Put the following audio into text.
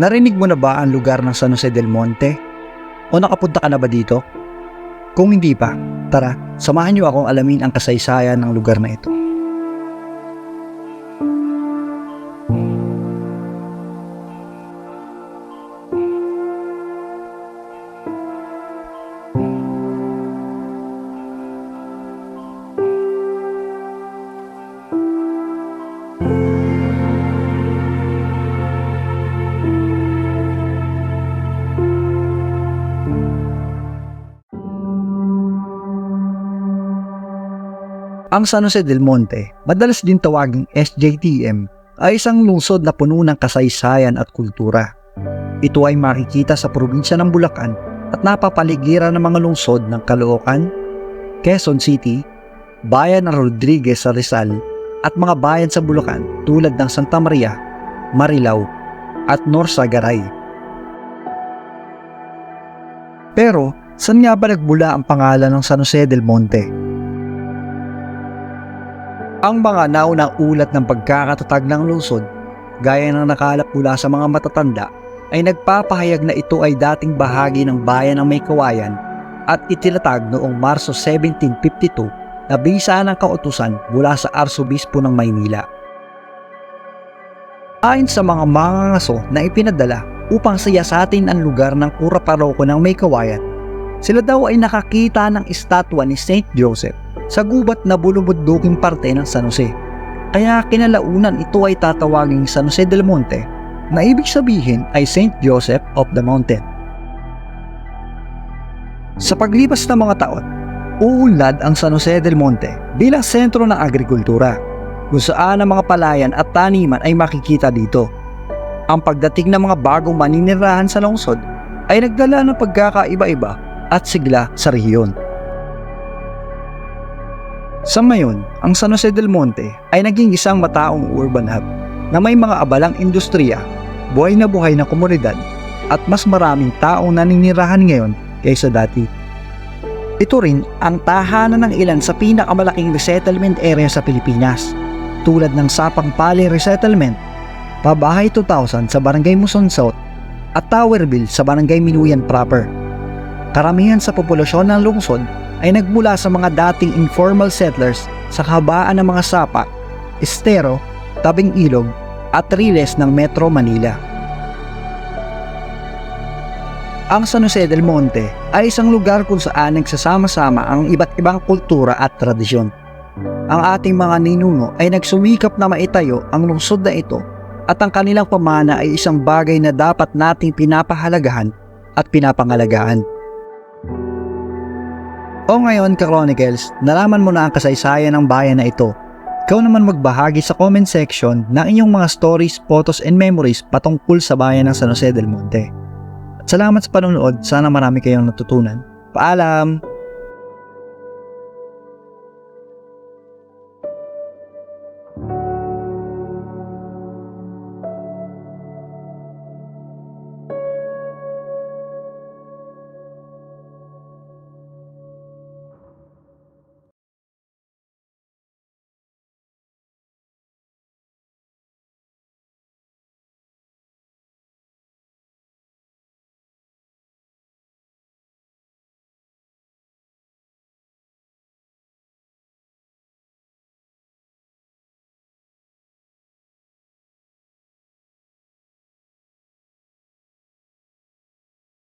Narinig mo na ba ang lugar ng San Jose del Monte? O nakapunta ka na ba dito? Kung hindi pa, tara, samahan niyo akong alamin ang kasaysayan ng lugar na ito. Ang San Jose del Monte, madalas din tawaging SJTM, ay isang lungsod na puno ng kasaysayan at kultura. Ito ay makikita sa probinsya ng Bulacan at napapaligiran ng mga lungsod ng Caloocan, Quezon City, bayan ng Rodriguez sa Rizal at mga bayan sa Bulacan tulad ng Santa Maria, Marilao at Norsagaray. Pero, saan nga ba nagmula ang pangalan ng San Jose del Monte? Ang mga naunang ulat ng pagkakatatag ng lungsod, gaya ng nakalap mula sa mga matatanda, ay nagpapahayag na ito ay dating bahagi ng bayan ng May Kawayan at itilatag noong Marso 1752 na bisa ng kautusan mula sa Arsobispo ng Maynila. Ayon sa mga mangangaso na ipinadala upang siyasatin ang lugar ng Kura Paroko ng May Kawayan, sila daw ay nakakita ng estatwa ni Saint Joseph sa gubat na bulubudduking parte ng San Jose. Kaya kinalaunan ito ay tatawaging San Jose del Monte na ibig sabihin ay Saint Joseph of the Mountain. Sa paglipas ng mga taon, uunlad ang San Jose del Monte bilang sentro ng agrikultura kung saan ang mga palayan at taniman ay makikita dito. Ang pagdating ng mga bagong maninirahan sa lungsod ay nagdala ng pagkakaiba-iba at sigla sa rehiyon. Sa ngayon, ang San Jose del Monte ay naging isang mataong urban hub na may mga abalang industriya, buhay na buhay na komunidad at mas maraming taong naninirahan ngayon kaysa dati. Ito rin ang tahanan ng ilan sa pinakamalaking resettlement area sa Pilipinas tulad ng Sapang Pali Resettlement, Pabahay 2000 sa Barangay Muson South at Towerville sa Barangay Minuyan proper. Karamihan sa populasyon ng lungsod ay nagmula sa mga dating informal settlers sa kahabaan ng mga sapa, estero, tabing ilog at riles ng Metro Manila. Ang San Jose del Monte ay isang lugar kung saan nagsasama-sama ang iba't ibang kultura at tradisyon. Ang ating mga ninuno ay nagsumikap na maitayo ang lungsod na ito at ang kanilang pamana ay isang bagay na dapat nating pinapahalagahan at pinapangalagaan. O ngayon ka-Chronicles, nalaman mo na ang kasaysayan ng bayan na ito. Ikaw naman magbahagi sa comment section ng inyong mga stories, photos, and memories patungkol sa bayan ng San Jose del Monte. At salamat sa panonood, sana marami kayong natutunan. Paalam!